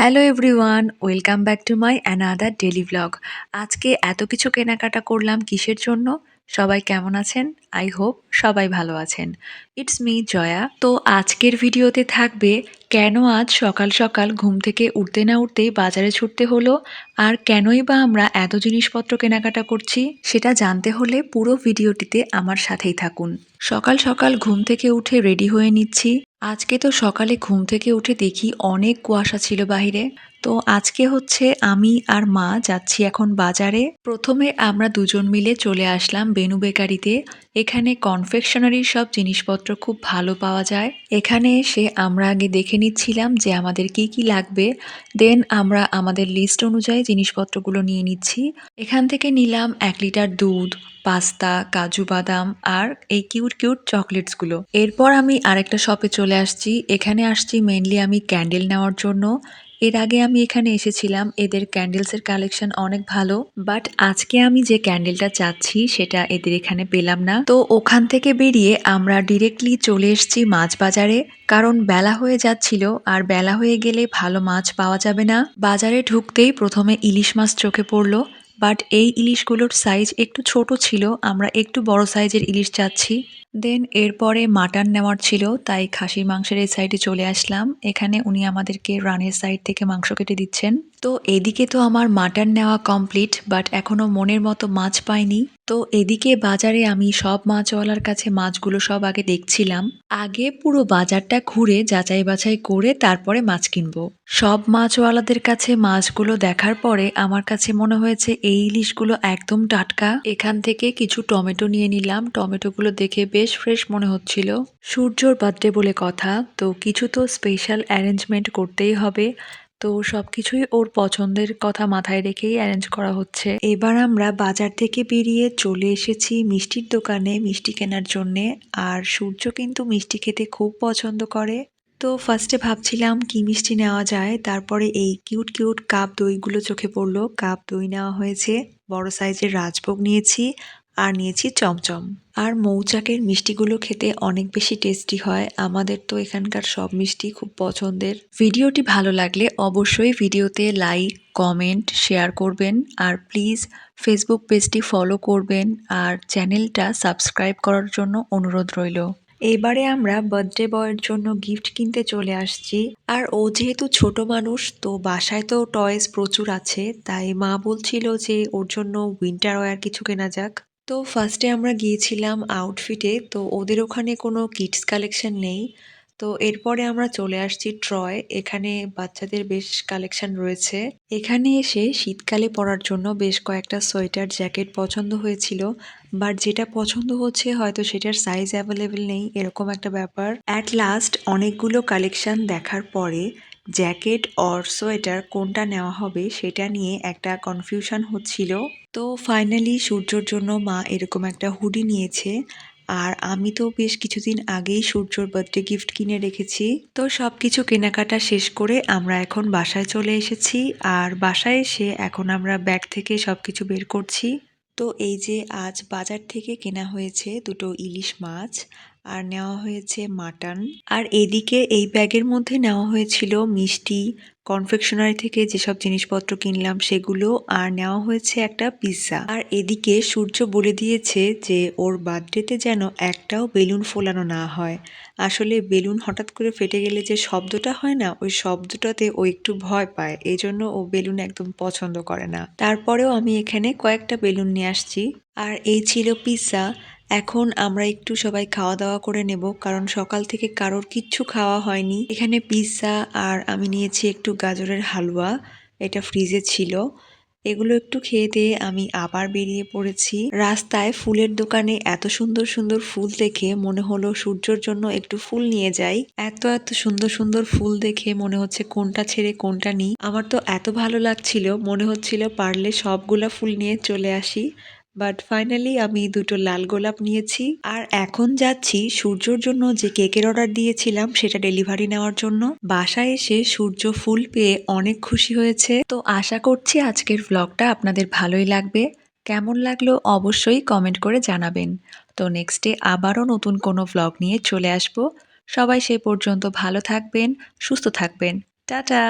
Hello everyone welcome back to my another daily blog আজকে এত কিছু কেনাকাটা করলাম কিসের জন্য? সবাই কেমন আছেন? আই হোপ সবাই ভালো আছেন। ইটস মি জয়া তো আজকের ভিডিওতে থাকবে, কেন আজ সকাল সকাল ঘুম থেকে উঠতে না উঠতেই বাজারে ছুটতে হলো, আর কেনই বা আমরা এত জিনিসপত্র কেনাকাটা করছি, সেটা জানতে হলে পুরো ভিডিওটিতে আমার সাথেই থাকুন। সকাল সকাল ঘুম থেকে উঠে রেডি হয়ে নিচ্ছি। আজকে তো সকালে ঘুম থেকে উঠে দেখি অনেক কুয়াশা ছিল বাইরে তো আজকে হচ্ছে আমি আর মা যাচ্ছি এখন বাজারে। প্রথমে আমরা দুজন মিলে চলে আসলাম বেনু বেকারিতে। এখানে কনফেকশনারির সব জিনিসপত্র খুব ভালো পাওয়া যায়। এখানে এসে আমরা আগে দেখে নিচ্ছিলাম যে আমাদের কি কি লাগবে। দেন আমরা আমাদের লিস্ট অনুযায়ী জিনিসপত্রগুলো নিয়ে নিচ্ছি। এখান থেকে নিলাম এক লিটার দুধ, পাস্তা, কাজু বাদাম আর এই কিউট কিউট চকলেটসগুলো এরপর আমি আরেকটা শপে চলে আসছি। এখানে আসছি মেনলি আমি ক্যান্ডেল নেওয়ার জন্য। এর আগে আমি এখানে এসেছিলাম, এদের ক্যান্ডেলসের কালেকশন অনেক ভালো বাট আজকে আমি যে ক্যান্ডেলটা চাচ্ছি সেটা এদের এখানে পেলাম না। তো ওখান থেকে বেরিয়ে আমরা ডিরেক্টলি চলে এসেছি মাছ বাজারে, কারণ বেলা হয়ে যাচ্ছিল, আর বেলা হয়ে গেলে ভালো মাছ পাওয়া যাবে না। বাজারে ঢুকতেই প্রথমে ইলিশ মাছ চোখে পড়ল বাট এই ইলিশগুলোর সাইজ একটু ছোট ছিল, আমরা একটু বড় সাইজের ইলিশ চাচ্ছি। দেন এরপরে মাটন নেওয়ার ছিল, তাই খাসির মাংসের এই সাইডে চলে আসলাম। এখানে উনি আমাদেরকে রানের সাইড থেকে মাংস কেটে দিচ্ছেন। তো এদিকে তো আমার মাটন নেওয়া কমপ্লিট বাট এখনও মনের মতো মাছ পাইনি। তো এদিকে বাজারে আমি সব মাছওয়ালার কাছে মাছগুলো সব আগে দেখছিলাম। আগে পুরো বাজারটা ঘুরে যাচাই বাছাই করে তারপরে মাছ কিনবো। সব মাছওয়ালাদের কাছে মাছগুলো দেখার পরে আমার কাছে মনে হয়েছে, এই ইলিশগুলো একদম টাটকা। এখান থেকে কিছু টমেটো নিয়ে নিলাম। টমেটোগুলো দেখে বেশ ফ্রেশ মনে হচ্ছিল। সূর্যর বার্থডে বলে কথা, তো কিছু তো স্পেশাল অ্যারেঞ্জমেন্ট করতেই হবে। তো সবকিছুই ওর পছন্দের কথা মাথায় রেখেই অ্যারেঞ্জ করা হচ্ছে। এবার আমরা বাজার থেকে বেরিয়ে চলে এসেছি মিষ্টির দোকানে মিষ্টি কেনার জন্যে। আর সূর্য কিন্তু মিষ্টি খেতে খুব পছন্দ করে। তো ফার্স্টে ভাবছিলাম কি মিষ্টি নেওয়া যায়, তারপরে এই কিউট কিউট কাপ দইগুলো চোখে পড়ল। কাপ দই নেওয়া হয়েছে, বড় সাইজের রাজভোগ নিয়েছি। আর নিয়েছি চমচম। আর মৌচাকের মিষ্টিগুলো খেতে অনেক বেশি টেস্টি হয়। আমাদের তো এখানকার সব মিষ্টি খুব পছন্দের। ভিডিওটি ভালো লাগলে অবশ্যই ভিডিওতে লাইক, কমেন্ট, শেয়ার করবেন। আর প্লিজ ফেসবুক পেজটি ফলো করবেন। আর চ্যানেলটা সাবস্ক্রাইব করার জন্য অনুরোধ রইল। এবারে আমরা বার্থডে বয়ের জন্য গিফট কিনতে চলে আসছি। আর ও যেহেতু ছোট মানুষ, তো বাসায় তো টয়েস প্রচুর আছে। তাই মা বলছিল যে ওর জন্য উইন্টার ওয়্যার কিছু কেনা যাক। তো ফার্স্টে আমরা গিয়েছিলাম আউটফিটে তো ওদের ওখানে কোনো কিডস কালেকশন নেই। তো এরপরে আমরা চলে আসছি ট্রয় এখানে বাচ্চাদের বেশ কালেকশন রয়েছে। এখানে এসে শীতকালে পরার জন্য বেশ কয়েকটা সোয়েটার, জ্যাকেট পছন্দ হয়েছিল। বাট যেটা পছন্দ হচ্ছে হয়তো সেটার সাইজ অ্যাভেলেবেল নেই, এরকম একটা ব্যাপার। অ্যাট লাস্ট অনেকগুলো কালেকশন দেখার পরে জ্যাকেট অর সোয়েটার কোনটা নেওয়া হবে সেটা নিয়ে একটা কনফিউশন হচ্ছিল। তো ফাইনালি সূর্যর জন্য মা এরকম একটা হুডি নিয়েছে। আর আমি তো বেশ কিছুদিন আগেই সূর্যর বার্থডে গিফট কিনে রেখেছি। তো সব কিছু কেনাকাটা শেষ করে আমরা এখন বাসায় চলে এসেছি। আর বাসায় এসে এখন আমরা ব্যাগ থেকে সব কিছু বের করছি। তো এই যে আজ বাজার থেকে কেনা হয়েছে দুটো ইলিশ মাছ। আর নেওয়া হয়েছে মাটন। আর এদিকে এই ব্যাগের মধ্যে নেওয়া হয়েছিল মিষ্টি কনফেকশনারি থেকে যেসব জিনিসপত্র কিনলাম সেগুলো, আর নেওয়া হয়েছে একটা পিৎজা আর এদিকে সূর্য বলে দিয়েছে যে ওর বার্থডেতে যেন একটাও বেলুন ফোলানো না হয়। আসলে বেলুন হঠাৎ করে ফেটে গেলে যে শব্দটা হয় না, ওই শব্দটাতে ও একটু ভয় পায় এই জন্য ও বেলুন একদম পছন্দ করে না। তারপরেও আমি এখানে কয়েকটা বেলুন নিয়ে আসছি। আর এই ছিল পিৎজা এখন আমরা একটু সবাই খাওয়া দাওয়া করে নেব, কারণ সকাল থেকে কারোর কিচ্ছু খাওয়া হয়নি। এখানে পিৎজা আর আমি নিয়েছি একটু গাজরের হালুয়া, এটা ফ্রিজে ছিল। এগুলো একটু খেয়ে দিয়ে আমি আবার বেরিয়ে পড়েছি। রাস্তায় ফুলের দোকানে এত সুন্দর সুন্দর ফুল দেখে মনে হলো সূর্যর জন্য একটু ফুল নিয়ে যাই। এত এত সুন্দর সুন্দর ফুল দেখে মনে হচ্ছে কোনটা ছেড়ে কোনটা নিই। আমার তো এত ভালো লাগছিল, মনে হচ্ছিল পারলে সবগুলা ফুল নিয়ে চলে আসি। বাট ফাইনালি আমি দুটো লাল গোলাপ নিয়েছি। আর এখন যাচ্ছি সূর্যর জন্য যে কেকের অর্ডার দিয়েছিলাম, সেটা ডেলিভারি নেওয়ার জন্য। বাসায় এসে সূর্য ফুল পেয়ে অনেক খুশি হয়েছে। তো আশা করছি আজকের ভ্লগটা আপনাদের ভালোই লাগবে। কেমন লাগল অবশ্যই কমেন্ট করে জানাবেন। তো নেক্সটে আবারও নতুন কোনো ভ্লগ নিয়ে চলে আসব। সবাই সে পর্যন্ত ভালো থাকবেন, সুস্থ থাকবেন। টাটা!